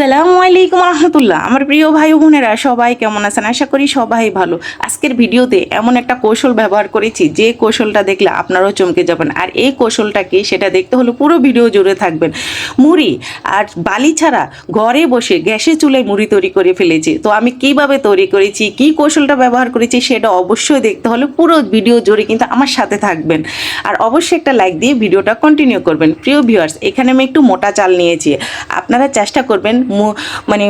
সালামু আলাইকুম রহমতুল্লাহ। আমার প্রিয় ভাই বোনেরা, সবাই কেমন আছেন? আশা করি সবাই ভালো। আজকের ভিডিওতে এমন একটা কৌশল ব্যবহার করেছি, যে কৌশলটা দেখলে আপনারাও চমকে যাবেন। আর এই কৌশলটা কি সেটা দেখতে হলে পুরো ভিডিও জুড়ে থাকবেন। মুড়ি আর বালি ছাড়া ঘরে বসে গ্যাসে চুলায় মুড়ি তৈরি করে ফেলেছি। তো আমি কীভাবে তৈরি করেছি, কি কৌশলটা ব্যবহার করেছি, সেটা অবশ্যই দেখতে হলে পুরো ভিডিও জুড়ে কিন্তু আমার সাথে থাকবেন। আর অবশ্যই একটা লাইক দিয়ে ভিডিওটা কন্টিনিউ করবেন। প্রিয় ভিউয়ার্স এখানে আমি একটু মোটা চাল নিয়েছি। আপনারা চেষ্টা করবেন মানে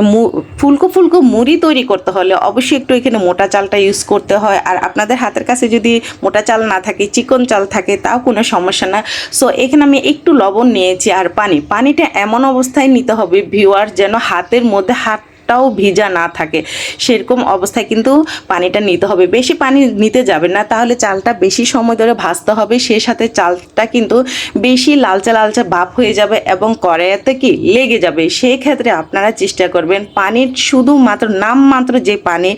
ফুলকো ফুলকো মুড়ি তৈরি করতে হলে অবশ্যই একটু এখানে মোটা চালটা ইউজ করতে হয়। আর আপনাদের হাতের কাছে যদি মোটা চাল না থাকে, চিকন চাল থাকে, তাও কোনো সমস্যা না। সো এখানে আমি একটু লবণ নিয়েছি আর পানি। পানিটা এমন অবস্থায় নিতে হবে ভিউয়ার যেন হাতের মধ্যে হাত টাও ভিজা না থাকে। সেরকম অবস্থায় কিন্তু পানিটা নিতে হবে। বেশি পানি নিতে যাবে না, তাহলে চালটা বেশি সময় ধরে ভাজতে হবে। সেই সাথে চালটা কিন্তু বেশি লালচে লালচে ভাপ হয়ে যাবে এবং কড়াইতে কি লেগে যাবে। সেই ক্ষেত্রে আপনারা চেষ্টা করবেন পানির শুধুমাত্র নামমাত্র যে পানি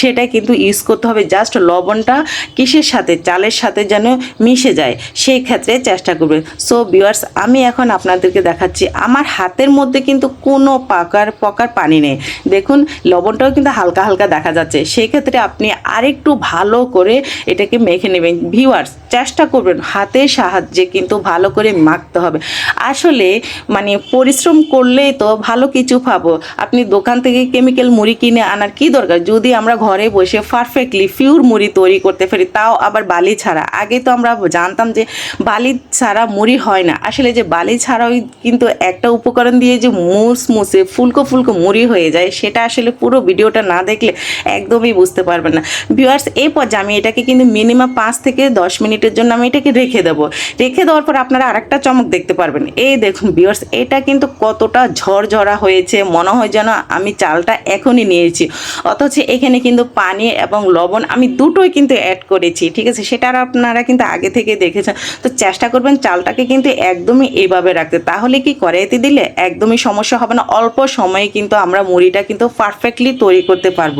সেটা কিন্তু ইউজ করতে হবে। জাস্ট লবণটা কিসের সাথে, চালের সাথে যেন মিশে যায়, সেই ক্ষেত্রে চেষ্টা করবেন। সো ভিউয়ার্স আমি এখন আপনাদেরকে দেখাচ্ছি, আমার হাতের মধ্যে কিন্তু কোনো পাকার, পকার পানি নেই। দেখুন, লবণটাও কিন্তু হালকা হালকা দেখা যাচ্ছে। সেই ক্ষেত্রে আপনি আরেকটু ভালো করে এটাকে মেখে নেবেন। ভিউয়ার্স চেষ্টা করবেন, হাতের সাহায্যে কিন্তু ভালো করে মাখতে হবে। আসলে মানে পরিশ্রম করলেই তো ভালো কিছু পাবো। আপনি দোকান থেকে কেমিক্যাল মুড়ি কিনে আনার কি দরকার? যদি আমরা ঘরে বসে পারফেক্টলি পিওর মুড়ি তৈরি করতে পারি, তাও আবার বালি ছাড়া। আগে তো আমরা জানতাম যে বালি ছাড়া মুড়ি হয় না। আসলে যে বালি ছাড়াও কিন্তু একটা উপকরণ দিয়ে যে মুস মুসে, ফুলকো ফুলকো মুড়ি হয়ে যায়। সেটা আসলে পুরো ভিডিওটা না দেখলে একদমই বুঝতে পারবেন না। ভিউয়ার্স এই পর্যায়ে আমি এটাকে কিন্তু মিনিমাম পাঁচ থেকে দশ মিনিটের জন্য আমি এটাকে রেখে দেবো। রেখে দেওয়ার পর আপনারা আরেকটা চমক দেখতে পারবেন। এই দেখুন ভিউয়ার্স এটা কিন্তু কতটা ঝরঝরা হয়েছে, মনে হয় যেন আমি চালটা এখনই নিয়েছি। অথচ এখানে কিন্তু পানি এবং লবণ আমি দুটোই কিন্তু অ্যাড করেছি, ঠিক আছে? সেটা আর আপনারা কিন্তু আগে থেকে দেখেছেন। তো চেষ্টা করবেন চালটাকে কিন্তু একদমই এইভাবে রাখতে। তাহলে কি কড়াইতে দিলে একদমই সমস্যা হবে না? অল্প সময়ে কিন্তু আমরা মুড়িটা কিন্তু পারফেক্টলি তৈরি করতে পারব।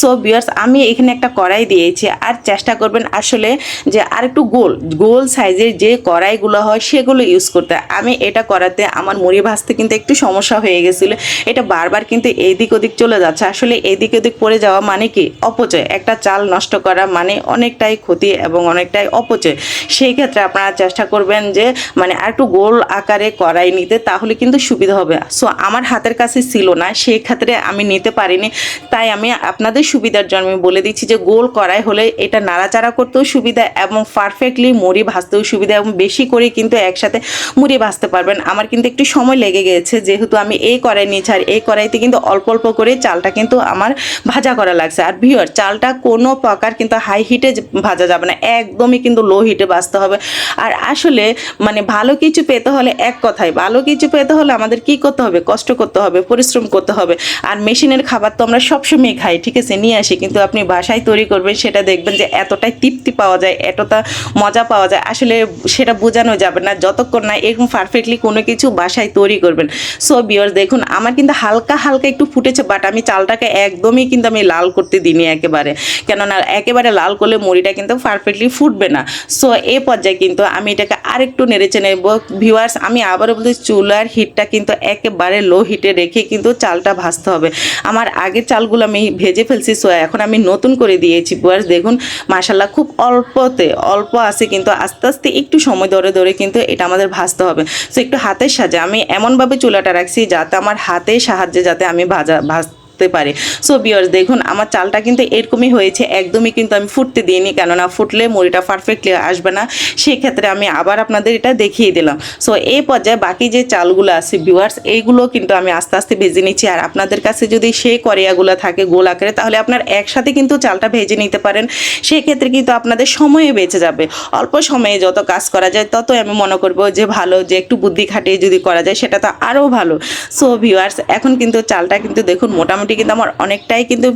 সো বিয়ার্স আমি এখানে একটা কড়াই দিয়েছি আর চেষ্টা করবেন আসলে যে আর একটু গোল গোল সাইজের যে কড়াইগুলো হয় সেগুলো ইউজ করতে। আমি এটা করাতে আমার মুড়ি ভাজতে কিন্তু একটু সমস্যা হয়ে গেছিল। এটা বারবার কিন্তু এইদিক ওদিক চলে যাচ্ছে। আসলে এদিক ওদিক পড়ে যাওয়া মানে কি? অপচয়। একটা চাল নষ্ট করা মানে অনেকটাই ক্ষতি এবং অনেকটাই অপচয়। সেই ক্ষেত্রে আপনারা চেষ্টা করবেন যে মানে আর একটু গোল আকারে কড়াই নিতে, তাহলে কিন্তু সুবিধা হবে। সো আমার হাতের কাছে ছিল না, সেই ক্ষেত্রে আমি নিতে পারিনি। তাই আমি আপনাদের সুবিধার জন্য বলে দিচ্ছি যে গোল কড়াই হলে এটা নাড়াচাড়া করতেও সুবিধা এবং পারফেক্টলি মুড়ি ভাজতেও সুবিধা এবং বেশি করে কিন্তু একসাথে মুড়ি ভাজতে পারবেন। আমার কিন্তু একটু সময় লেগে গেছে, যেহেতু আমি এই কড়াই নিয়েছি আর এই কড়াইতে কিন্তু অল্প অল্প করে চালটা কিন্তু আমার ভাজা করা লাগছে। আর ভিওর চালটা কোনো প্রকার কিন্তু হাই হিটে ভাজা যাবে না, একদমই কিন্তু লো হিটে ভাজতে হবে। আর আসলে মানে ভালো কিছু পেতে হলে এক কথায়, ভালো কিছু পেতে হলে আমাদের কি করতে হবে? কষ্ট করতে হবে, পরিশ্রম করতে হবে। আর মেশিনের খাবার তো আমরা সবসময় খাই, ঠিক আছে? নিয়ে আসি, কিন্তু আপনি বাসায় তৈরি করবেন, সেটা দেখবেন যে এতটাই তৃপ্তি পাওয়া যায়, এতটা মজা পাওয়া যায়, আসলে সেটা বোঝানো যাবে না, যতক্ষণ না এরকম পারফেক্টলি কোনো কিছু বাসায় তৈরি করবেন। সো বিয়ার্স দেখুন, আমার কিন্তু হালকা হালকা একটু ফুটেছে বাট আমি চালটাকে একদমই কিন্তু আমি লাল করতে দিইনি একেবারে। কেননা একেবারে লাল করলে মুড়িটা কিন্তু পারফেক্টলি ফুটবে না। সো এ পর্যায়ে কিন্তু আমি এটাকে আরেকটু নেড়েচে নেব। ভিউয়ার্স আমি আবারও বলতে চুলার হিটটা কিন্তু একেবারে লো হিটে রেখে কিন্তু চালটা ভাজতে হবে। আমার আগের চালগুলো আমি ভেজে ফেলছি সো এখন আমি নতুন করে দিয়েছি। ভিউয়ার্স দেখুন মাসাল্লাহ খুব অল্পতে, অল্প আছে, কিন্তু আস্তে আস্তে একটু সময় ধরে ধরে কিন্তু এটা আমাদের ভাজতে হবে। সো একটু হাতের সাহায্যে, আমি এমনভাবে চুলাটা রাখছি যাতে আমার হাতের সাহায্যে, যাতে আমি ভাজা ভাজ ফুটতে পারে। সো বিয়ার্স দেখুন, আমার চালটা কিন্তু এরকমই হয়েছে। একদমই কিন্তু আমি ফুটতে দিইনি, কেননা ফুটলে মুড়িটা পারফেক্টলি আসবে না। সেক্ষেত্রে আমি আবার আপনাদের এটা দেখিয়ে দিলাম। সো এই পর্যায়ে বাকি যে চালগুলো আছে বিওয়ার্স এইগুলো কিন্তু আমি আস্তে আস্তে ভেজে নিচ্ছি। আর আপনাদের কাছে যদি সেই করিয়াগুলো থাকে গোল আকারে, তাহলে আপনার একসাথে কিন্তু চালটা ভেজে নিতে পারেন। সেক্ষেত্রে কিন্তু আপনাদের সময়ে বেঁচে যাবে। অল্প সময়ে যত কাজ করা যায়, ততই আমি মনে করব যে ভালো, যে একটু বুদ্ধি খাটিয়ে যদি করা যায়, সেটা তো আরও ভালো। সো ভিউয়ার্স এখন কিন্তু চালটা কিন্তু দেখুন মোটামুটি মোটামুটি কিন্তু আমার অনেকটাই কিন্তু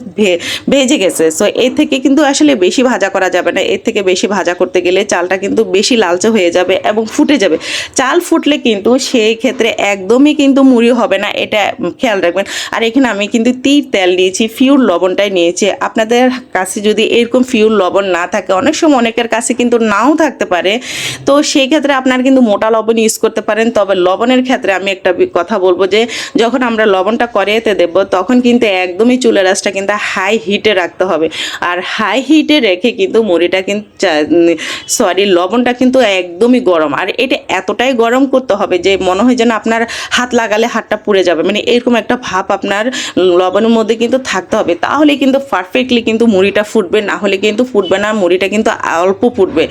ভেজে গেছে। সো এর থেকে কিন্তু আসলে বেশি ভাজা করা যাবে না। এর থেকে বেশি ভাজা করতে গেলে চালটা কিন্তু বেশি লালচে হয়ে যাবে এবং ফুটে যাবে। চাল ফুটলে কিন্তু সেই ক্ষেত্রে একদমই কিন্তু মুড়ি হবে না, এটা খেয়াল রাখবেন। আর এখানে আমি কিন্তু তীর তেল নিয়েছি, ফিউর লবণটাই নিয়েছি। আপনাদের কাছে যদি এরকম ফিউর লবণ না থাকে, অনেক সময় অনেকের কাছে কিন্তু নাও থাকতে পারে। তো সেই ক্ষেত্রে আপনারা কিন্তু মোটা লবণ ইউজ করতে পারেন। তবে লবণের ক্ষেত্রে আমি একটা কথা বলব যে, যখন আমরা লবণটা করিয়েতে দেব, তখন কিন্তু একদমই চুলের আঁচটা কিন্তু হাই হিটে রাখতে হবে। আর হাই হিটে রেখে কিন্তু মুড়িটা কিন্তু সরি লবণটা কিন্তু একদমই গরম। আর এটা এতটাই গরম করতে হবে যে মনে হয় যেন আপনার হাত লাগালে হাতটা পুড়ে যাবে। মানে এরকম একটা ভাব আপনার লবণের মধ্যে কিন্তু থাকতে হবে। তাহলে কিন্তু পারফেক্টলি কিন্তু মুড়িটা ফুটবে, না হলে কিন্তু ফুটবে না, মুড়িটা কিন্তু অল্প ফুটবে।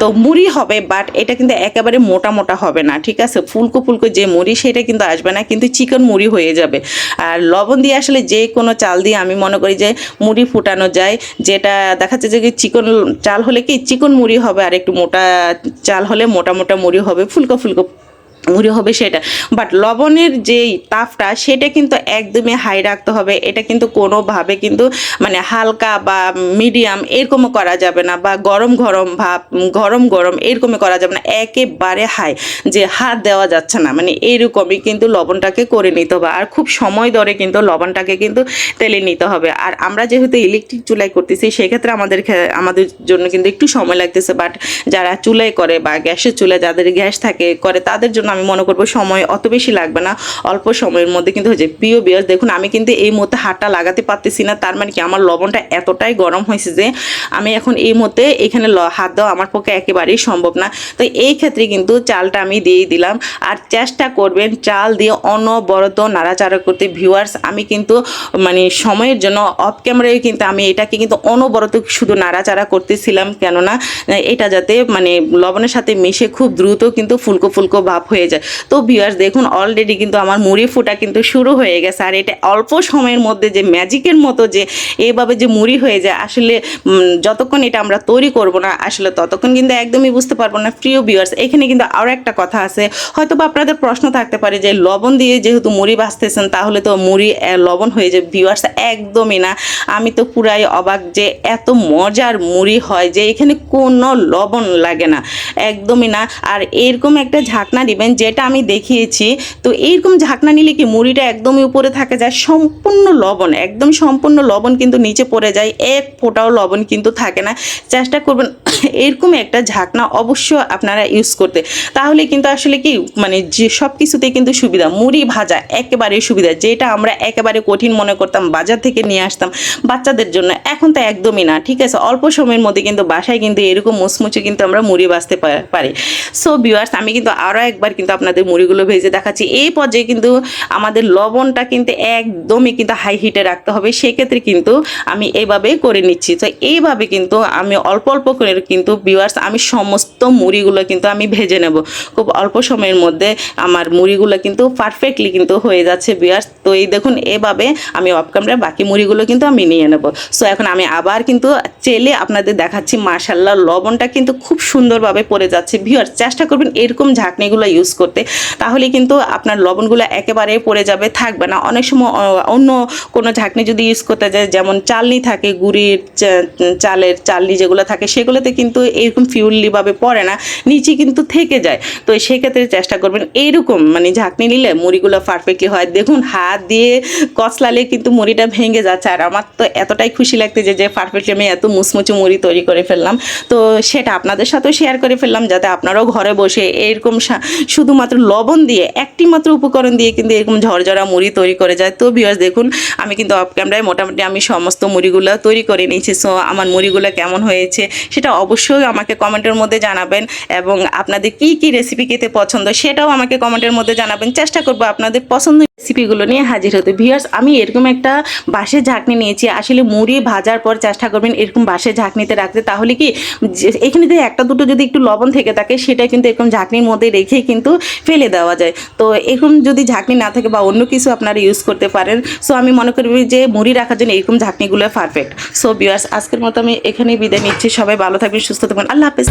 তো মুড়ি হবে বাট এটা কিন্তু একেবারে মোটা মোটা হবে না, ঠিক আছে? ফুলকো ফুলকো যে মুড়ি, সেটা কিন্তু আসবে না, কিন্তু চিকন মুড়ি হয়ে যাবে। আর লবণ দিয়ে আসলে যে কোনো চাল দিয়ে আমি মনে করি যে মুড়ি ফুটানো যায়, যেটা দেখা যাচ্ছে যে চিকন চাল হলে কি চিকন মুড়ি হবে আর একটু মোটা চাল হলে মোটা মোটা মুড়ি হবে, ফুলকো ফুলকো মুড়ি হবে সেটা। বাট লবণের যেই তাপটা, সেটা কিন্তু একদমই হাই রাখতে হবে। এটা কিন্তু কোনোভাবে কিন্তু মানে হালকা বা মিডিয়াম এরকমও করা যাবে না বা গরম গরম ভাব, গরম গরম এরকমই করা যাবে না। একেবারে হাই যে হাত দেওয়া যাচ্ছে না। মানে এরকমই কিন্তু লবণটাকে করে নিতে হবে। আর খুব সময় ধরে কিন্তু লবণটাকে কিন্তু তেলে নিতে হবে। আর আমরা যেহেতু ইলেকট্রিক চুলাই করতেছি, সেক্ষেত্রে আমাদের আমাদের জন্য কিন্তু একটু সময় লাগতেছে। বাট যারা চুলাই করে বা গ্যাসের চুলায় যাদের গ্যাস থাকে, করে তাদের জন্য আমি মনে করব সময় অত বেশি লাগবে না, অল্প সময়ের মধ্যে কিন্তু হয়ে যায়। প্রিয় বিয়াস দেখুন, আমি কিন্তু এই মুহূর্তে হাতটা লাগাতে পারতেছি না, তার মানে কি আমার লবণটা এতটাই গরম হয়েছে যে আমি এখন এই মুহূর্তে এখানে হাত দেওয়া আমার পক্ষে একেবারেই সম্ভব না। তো এই ক্ষেত্রে কিন্তু চালটা আমি দিয়েই দিলাম। আর চেষ্টা করবেন চাল দিয়ে অনবরত নাড়াচাড়া করতে। ভিউয়ার্স আমি কিন্তু মানে সময়ের জন্য অফ ক্যামেরায় কিন্তু আমি এটাকে কিন্তু অনবরত শুধু নাড়াচাড়া করতেছিলাম, কেননা, এটা যাতে মানে লবণের সাথে মিশে খুব দ্রুত কিন্তু ফুলকো ফুলকো ভাব হয়ে যায়। তো ভিউয়ার্স দেখুন অলরেডি কিন্তু আমার মুড়ি ফোটা কিন্তু শুরু হয়ে গেছে। আর এটা অল্প সময়ের মধ্যে যে ম্যাজিকের মতো যে এইভাবে যে মুড়ি হয়ে যায়, আসলে যতক্ষণ এটা আমরা তৈরি করব না, আসলে ততক্ষণ কিন্তু একদমই বুঝতে পারব না। প্রিয় ভিউয়ার্স এখানে কিন্তু আরও একটা কথা আছে। হয়তো বা আপনাদের প্রশ্ন থাকতে পারে যে, লবণ দিয়ে যেহেতু মুড়ি বাঁচতেছেন তাহলে তো মুড়ি লবণ হয়ে যায় ভিউয়ার্স একদমই না। আমি তো পুরাই অবাক যে এত মজার মুড়ি হয় যে এখানে কোনো লবণ লাগে না। একদমই না। আর এরকম একটা ঝাঁকনা দিবেন যেটা আমি দেখিয়েছি, তো এইরকম ঝাঁকনা নিলে কি মুড়িটা একদমই উপরে থাকে যায়? সম্পূর্ণ লবণ, একদম সম্পূর্ণ লবণ কিন্তু নিচে পড়ে যায়, এক ফোঁটাও লবণ কিন্তু থাকে না। চেষ্টা করবেন এরকম একটা ঝাঁকনা অবশ্য আপনারা ইউজ করতে। তাহলে কিন্তু আসলে কি মানে যে সব কিছুতেই কিন্তু সুবিধা, মুড়ি ভাজা একেবারে সুবিধা, যেটা আমরা একেবারে কঠিন মনে করতাম, বাজার থেকে নিয়ে আসতাম বাচ্চাদের জন্য, এখন তো একদমই না, ঠিক আছে? অল্প সময়ের মধ্যে কিন্তু বাসায় কিন্তু এরকম মুচমুচে কিন্তু আমরা মুড়ি বাজতে পা- পারি। সো ভিউয়ার্স আমি কিন্তু আরও একবার কিন্তু আপনাদের মুড়িগুলো ভেজে দেখাচ্ছি। এই পর্যায়ে কিন্তু আমাদের লবণটা কিন্তু একদমই কিন্তু হাই হিটে রাখতে হবে। সেক্ষেত্রে কিন্তু আমি এইভাবে করে নিচ্ছি। তো এইভাবে কিন্তু আমি অল্প অল্প করে কিন্তু ভিউয়ার্স আমি সমস্ত মুড়িগুলো কিন্তু আমি ভেজে নেব। খুব অল্প সময়ের মধ্যে আমার মুড়িগুলো কিন্তু পারফেক্টলি কিন্তু হয়ে যাচ্ছে ভিউয়ার্স তো এই দেখুন, এভাবে আমি অফ বাকি মুড়িগুলো কিন্তু আমি নিয়ে নেব। সো এখন আমি আবার কিন্তু চেলে আপনাদের দেখাচ্ছি মার্শাল্লাহ লবণটা কিন্তু খুব সুন্দরভাবে পড়ে যাচ্ছে। ভিউয়ার্স চেষ্টা করবেন এরকম ঝাঁকনিগুলো ইউজ করতে, তাহলে কিন্তু আপনার লবণগুলো একেবারে পড়ে যাবে, থাকবে না। অনেক সময় অন্য কোনো ঝাঁকনি যদি ইউজ করতে যায় যেমন চালনি থাকে, গুড়ির চালের চালনি যেগুলো থাকে, সেগুলোতে কিন্তু এরকম ফিউলিভাবে পড়ে না, নিচে কিন্তু থেকে যায়। তো সেক্ষেত্রে চেষ্টা করবেন এইরকম মানে ঝাঁকনি নিলে মুড়িগুলো পারফেক্টলি হয়। দেখুন, হাত দিয়ে কচলালে কিন্তু মুড়িটা ভেঙে যাচ্ছে। আর আমার তো এতটাই খুশি লাগতেছে যে যে পারফেক্টলি আমি এত মুচমুচে মুড়ি তৈরি করে ফেললাম। তো সেটা আপনাদের সাথেও শেয়ার করে ফেললাম, যাতে আপনারাও ঘরে বসে এরকম শুধুমাত্র লবণ দিয়ে, একটি মাত্র উপকরণ দিয়ে কিন্তু এরকম ঝরঝরা মুড়ি তৈরি করে যায়। তো বিয়াস দেখুন, আমি কিন্তু অফ ক্যামেরায় মোটামুটি আমি সমস্ত মুড়িগুলো তৈরি করে নিয়েছি। সো আমার মুড়িগুলো কেমন হয়েছে সেটা অবশ্যই আমাকে কমেন্টের মধ্যে জানাবেন এবং আপনাদের কি কি রেসিপি খেতে পছন্দ সেটাও আমাকে কমেন্টের মধ্যে জানাবেন। চেষ্টা করব আপনাদের পছন্দ রেসিপিগুলো নিয়ে হাজির হতে। ভিউয়ার্স আমি এরকম একটা বাঁশের ঝাঁকনি নিয়েছি। আসলে মুড়ি ভাজার পর চেষ্টা করবেন এরকম বাঁশের ঝাঁকনিতে রাখতে। তাহলে কি এখানে যে একটা দুটো যদি একটু লবণ থেকে থাকে, সেটা কিন্তু এরকম ঝাঁকনির মধ্যে রেখেই কিন্তু ফেলে দেওয়া যায়। তো এরকম যদি ঝাঁকনি না থাকে বা অন্য কিছু আপনারা ইউজ করতে পারেন সো আমি মনে করি যে মুড়ি রাখার জন্য এরকম ঝাঁকনিগুলো পারফেক্ট সো বিয়ার্স আজকের মতো আমি এখানেই বিদায় নিচ্ছি। সবাই ভালো থাকবেন, সুস্থ থাকবেন। আল্লাহ হাফেজ।